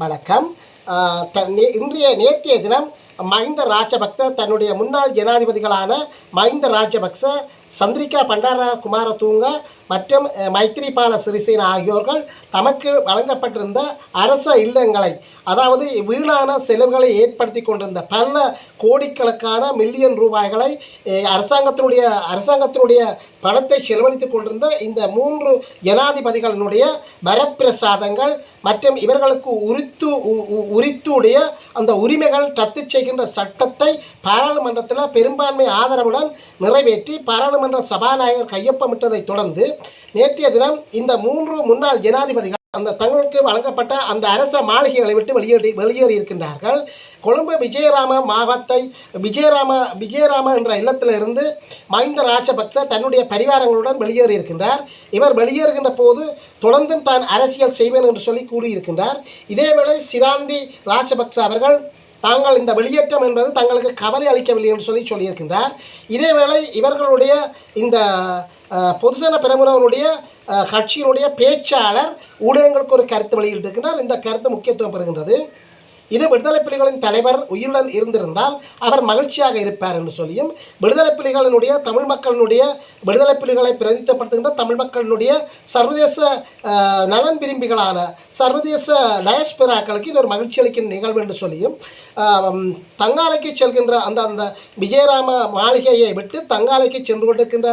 வணக்கம். இன்றைய நேற்றைய தினம் மஹிந்த ராஜபக்ச தன்னுடைய முன்னாள் ஜனாதிபதிகளான மஹிந்த ராஜபக்ச சந்திரிகா பண்டார குமாரதூங்க மற்றும் மைத்திரிபால மைத்ரிபால சிறிசேன ஆகியோர்கள் தமக்கு வழங்கப்பட்டிருந்த அரச இல்லங்களை அதாவது வீணான செலவுகளை ஏற்படுத்தி கொண்டிருந்த பல கோடிக்கணக்கான மில்லியன் ரூபாய்களை அரசாங்கத்தினுடைய அரசாங்கத்தினுடைய பணத்தை செலவழித்துக் கொண்டிருந்த இந்த மூன்று ஜனாதிபதிகளினுடைய வரப்பிரசாதங்கள் மற்றும் இவர்களுக்கு உரித்து உ- உ- உரித்துடைய அந்த உரிமைகள் ரத்து செய்கின்ற சட்டத்தை பாராளுமன்றத்தில் பெரும்பான்மை ஆதரவுடன் நிறைவேற்றி பாராளுமன்ற சபாநாயகர் கையொப்பமிட்டதைத் தொடர்ந்து நேற்றைய தினம் இந்த மூன்று முன்னாள் ஜனாதிபதிகள் அந்த தங்களுக்கு வழங்கப்பட்ட அந்த அரச மாளிகைகளை விட்டு வெளியேறி வெளியேறி இருக்கின்றார்கள் கொழும்பு விஜயராம மாவத்தை விஜயராம விஜயராம என்ற இல்லத்திலிருந்து மஹிந்த ராஜபக்ச தன்னுடைய பரிவாரங்களுடன் வெளியேறி இருக்கின்றார் இவர் வெளியேறுகின்ற போது தொடர்ந்தும் தான் அரசியல் செய்வேன் என்று சொல்லி கூறியிருக்கின்றார். இதேவேளை சிராந்தி ராஜபக்ச அவர்கள் தாங்கள் இந்த வெளியேற்றம் என்பது தங்களுக்கு கவலை அளிக்கவில்லை என்று சொல்லி சொல்லியிருக்கின்றார். இதேவேளை இவர்களுடைய இந்த பொதுஜன பிரமுனவருடைய கட்சியினுடைய பேச்சாளர் ஊடகங்களுக்கு ஒரு கருத்து வெளியிட்டிருக்கின்றார். இந்த கருத்து முக்கியத்துவம் பெறுகின்றது. இது விடுதலை புலிகளின் தலைவர் உயிருடன் இருந்திருந்தால் அவர் மகிழ்ச்சியாக இருப்பார் என்று சொல்லியும் விடுதலை புலிகளினுடைய தமிழ் மக்களினுடைய விடுதலை புலிகளை பிரதித்தப்படுத்துகின்ற தமிழ் மக்களினுடைய சர்வதேச நலன் விரும்பிகளான சர்வதேச டயஸ்பிராக்களுக்கு இது ஒரு மகிழ்ச்சி அளிக்கும் நிகழ்வு என்று சொல்லியும் தங்காலைக்கு செல்கின்ற அந்த அந்த விஜயராம மாளிகையை விட்டு தங்காலைக்கு சென்று கொண்டிருக்கின்ற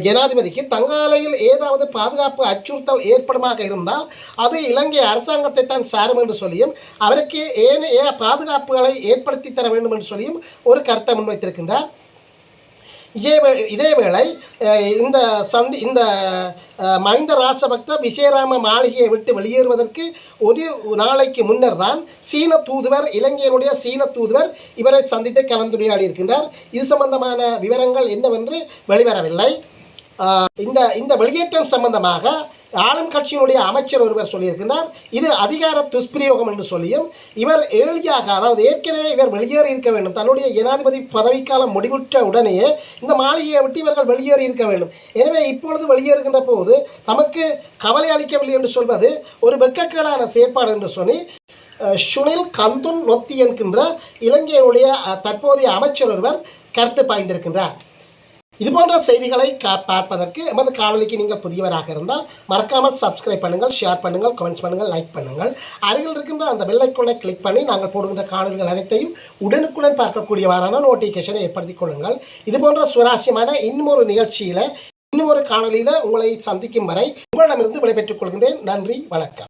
ஜனாதிபதிக்கு தங்காலையில் ஏதாவது பாதுகாப்பு அச்சுறுத்தல் ஏற்படுமாக இருந்தால் அது இலங்கை அரசாங்கத்தை தான் சாரும் என்று சொல்லியும் அவருக்கு ஏனைய பாதுகாப்புகளை ஏற்படுத்தி தர வேண்டும் என்று சொல்லியும் ஒரு கருத்தை முன்வைத்திருக்கின்றார். இதே இதேவேளை இந்த சந்தி இந்த மஹிந்த ராசபக்த விஜயராம மாளிகையை விட்டு வெளியேறுவதற்கு ஒரு நாளைக்கு முன்னர் தான் சீன தூதுவர் இலங்கையினுடைய சீன தூதுவர் இவரை சந்தித்து கலந்துரையாடி இருக்கின்றார். இது சம்பந்தமான விவரங்கள் என்னவென்று வெளிவரவில்லை. இந்த இந்த வெளியேற்றம் சம்பந்தமாக ஆளும் கட்சியினுடைய அமைச்சர் ஒருவர் சொல்லியிருக்கின்றார் இது அதிகார துஷ்பிரயோகம் என்று சொல்லியும் இவர் ஏழியாக அதாவது ஏற்கனவே இவர் வெளியேறி இருக்க வேண்டும் தன்னுடைய ஜனாதிபதி பதவிக்காலம் முடிவுற்ற உடனேயே இந்த மாளிகையை விட்டு இவர்கள் வெளியேறி இருக்க வேண்டும். எனவே இப்பொழுது வெளியேறுகின்ற போது தமக்கு கவலை அளிக்கவில்லை என்று சொல்வது ஒரு வெக்கக்கேடான செயற்பாடு என்று சொல்லி சுனில் கந்துன் நொத்தி என்கின்ற இலங்கையினுடைய தற்போதைய அமைச்சர் ஒருவர் கருத்து பாய்ந்திருக்கின்றார். இது போன்ற செய்திகளை பார்ப்பதற்கு எமது காணொலிக்கு நீங்கள் புதியவராக இருந்தால் மறக்காமல் சப்ஸ்கிரைப் பண்ணுங்கள் ஷேர் பண்ணுங்கள் கமெண்ட்ஸ் பண்ணுங்கள் லைக் பண்ணுங்கள். அருகில் இருக்கின்ற அந்த வெள்ளைக்குள்ளே கிளிக் பண்ணி நாங்கள் போடுகின்ற காணொலிகள் அனைத்தையும் உடனுக்குடன் பார்க்கக்கூடியவாறான நோட்டிஃபிகேஷனை ஏற்படுத்திக் கொள்ளுங்கள். இது போன்ற சுவாரஸ்யமான இன்னொரு நிகழ்ச்சியில் இன்னும் ஒரு காணொலியில் உங்களை சந்திக்கும் வரை உங்களிடமிருந்து விடைபெற்றுக் கொள்கின்றேன். நன்றி வணக்கம்.